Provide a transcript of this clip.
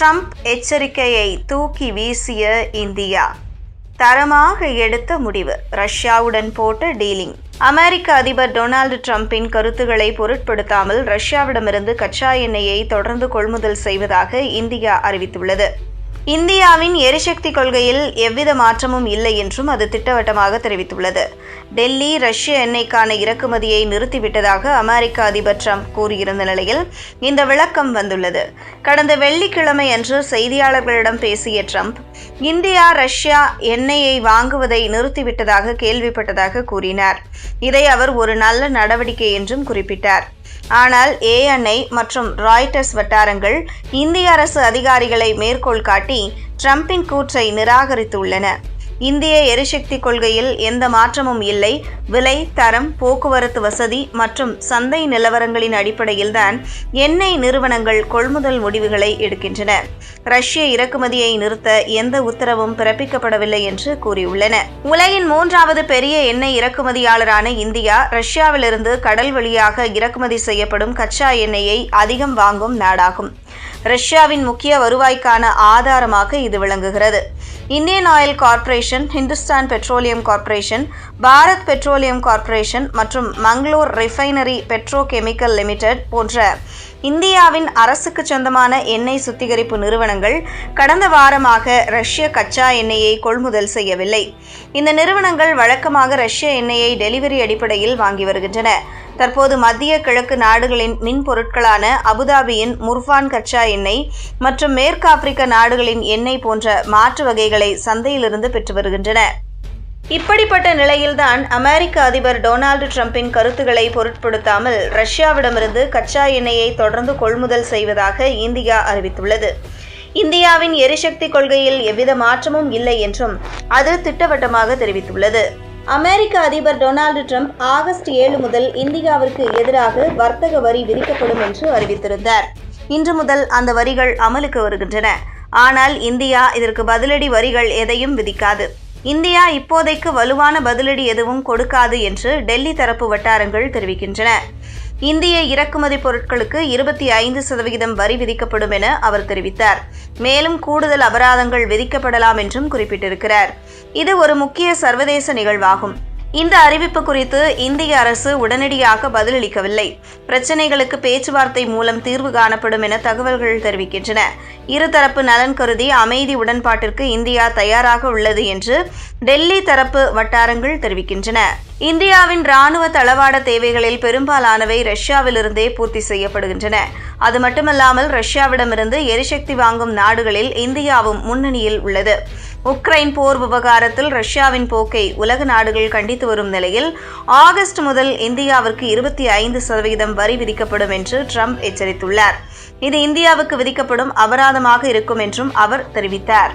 Trump எச்சரிக்கையை தூக்கி வீசிய இந்தியா. தரமாக எடுத்த முடிவு. ரஷ்யாவுடன் போட்ட டீலிங். அமெரிக்க அதிபர் டொனால்டு ட்ரம்பின் கருத்துக்களை பொருட்படுத்தாமல் ரஷ்யாவிடமிருந்து கச்சா எண்ணெயை தொடர்ந்து கொள்முதல் செய்வதாக இந்தியா அறிவித்துள்ளது. இந்தியாவின் எரிசக்தி கொள்கையில் எவ்வித மாற்றமும் இல்லை என்றும் அது திட்டவட்டமாக தெரிவித்துள்ளது. டெல்லி ரஷ்ய எண்ணெய்க்கான இறக்குமதியை நிறுத்திவிட்டதாக அமெரிக்க அதிபர் ட்ரம்ப் கூறியிருந்த நிலையில் இந்த விளக்கம் வந்துள்ளது. கடந்த வெள்ளிக்கிழமை அன்று செய்தியாளர்களிடம் பேசிய ட்ரம்ப் இந்தியா ரஷ்யா எண்ணெயை வாங்குவதை நிறுத்திவிட்டதாக கேள்விப்பட்டதாக கூறினார். இதை அவர் ஒரு நல்ல நடவடிக்கை என்றும் குறிப்பிட்டார். ஆனால் ஏஎன்ஐ மற்றும் ராய்டர்ஸ் வட்டாரங்கள் இந்திய அரசு அதிகாரிகளை மேற்கோள் காட்டி ட்ரம்பின் கூற்றை நிராகரித்துள்ளன. இந்திய எரிசக்தி கொள்கையில் எந்த மாற்றமும் இல்லை. விலை தரம் போக்குவரத்து வசதி மற்றும் சந்தை நிலவரங்களின் அடிப்படையில்தான் எண்ணெய் நிறுவனங்கள் கொள்முதல் முடிவுகளை எடுக்கின்றன. ரஷ்ய இறக்குமதியை நிறுத்த எந்த உத்தரவும் பிறப்பிக்கப்படவில்லை என்று கூறியுள்ளன. உலகின் மூன்றாவது பெரிய எண்ணெய் இறக்குமதியாளரான இந்தியா ரஷ்யாவிலிருந்து கடல் வழியாக இறக்குமதி செய்யப்படும் கச்சா எண்ணெயை அதிகம் வாங்கும் நாடாகும். ரஷ்யாவின் முக்கிய வருவாய்க்கான ஆதாரமாக இது விளங்குகிறது. Indian oil corporation Hindustan petroleum corporation Bharat petroleum corporation மற்றும் Mangalore refinery Pedro chemical limited போன்ற இந்தியாவின் அரசுக்கு சொந்தமான எண்ணெய் சுத்திகரிப்பு நிறுவனங்கள் கடந்த வாரமாக ரஷ்ய கச்சா எண்ணெயை கொள்முதல் செய்யவில்லை. இந்த நிறுவனங்கள் வழக்கமாக ரஷ்ய எண்ணெயை டெலிவரி அடிப்படையில் வாங்கி வருகின்றன. தற்போது மத்திய கிழக்கு நாடுகளின் மின் பொருட்களான அபுதாபியின் முர்ஃபான் கச்சா எண்ணெய் மற்றும் மேற்கு ஆப்பிரிக்க நாடுகளின் எண்ணெய் போன்ற மாற்று வகைகளை சந்தையிலிருந்து பெற்று வருகின்றன. இப்படிப்பட்ட நிலையில்தான் அமெரிக்க அதிபர் டொனால்டு ட்ரம்பின் கருத்துக்களை பொருட்படுத்தாமல் ரஷ்யாவிடமிருந்து கச்சா எண்ணெயை தொடர்ந்து கொள்முதல் செய்வதாக இந்தியா அறிவித்துள்ளது. இந்தியாவின் எரிசக்தி கொள்கையில் எவ்வித மாற்றமும் இல்லை என்றும் அது திட்டவட்டமாக தெரிவித்துள்ளது. அமெரிக்க அதிபர் டொனால்டு ட்ரம்ப் ஆகஸ்ட் ஏழு முதல் இந்தியாவிற்கு எதிராக வர்த்தக வரி விதிக்கப்படும் என்று அறிவித்திருந்தார். இன்று முதல் அந்த வரிகள் அமலுக்கு வருகின்றன. ஆனால் இந்தியா இதற்கு பதிலடி வரிகள் எதையும் விதிக்காது. இந்தியா இப்போதைக்கு வலுவான பதிலடி எதுவும் கொடுக்காது என்று டெல்லி தரப்பு வட்டாரங்கள் தெரிவிக்கின்றன. இந்திய இறக்குமதி பொருட்களுக்கு இருபத்தி ஐந்து சதவிகிதம் வரி விதிக்கப்படும் என அவர் தெரிவித்தார். மேலும் கூடுதல் அபராதங்கள் விதிக்கப்படலாம் என்றும் குறிப்பிட்டிருக்கிறார். இது ஒரு முக்கிய சர்வதேச நிகழ்வாகும். இந்த அறிவிப்பு குறித்து இந்திய அரசு உடனடியாக பதிலளிக்கவில்லை. பிரச்சினைகளுக்கு பேச்சுவார்த்தை மூலம் தீர்வு காணப்படும் என தகவல்கள் தெரிவிக்கின்றன. இருதரப்பு நலன் கருதி அமைதி உடன்பாட்டிற்கு இந்தியா தயாராக உள்ளது என்று டெல்லி தரப்பு வட்டாரங்கள் தெரிவிக்கின்றன. இந்தியாவின் ராணுவ தளவாட தேவைகளில் பெரும்பாலானவை ரஷ்யாவிலிருந்தே பூர்த்தி செய்யப்படுகின்றன. அது மட்டுமல்லாமல் ரஷ்யாவிடமிருந்து எரிசக்தி வாங்கும் நாடுகளில் இந்தியாவும் முன்னணியில் உள்ளது. உக்ரைன் போர் விவகாரத்தில் ரஷ்யாவின் போக்கை உலக நாடுகள் கண்டித்து வரும் நிலையில் ஆகஸ்ட் முதல் இந்தியாவிற்கு இருபத்தி ஐந்து சதவீதம் வரி விதிக்கப்படும் என்று ட்ரம்ப் எச்சரித்துள்ளார். இது இந்தியாவுக்கு விதிக்கப்படும் அபராதமாக இருக்கும் என்றும் அவர் தெரிவித்தார்.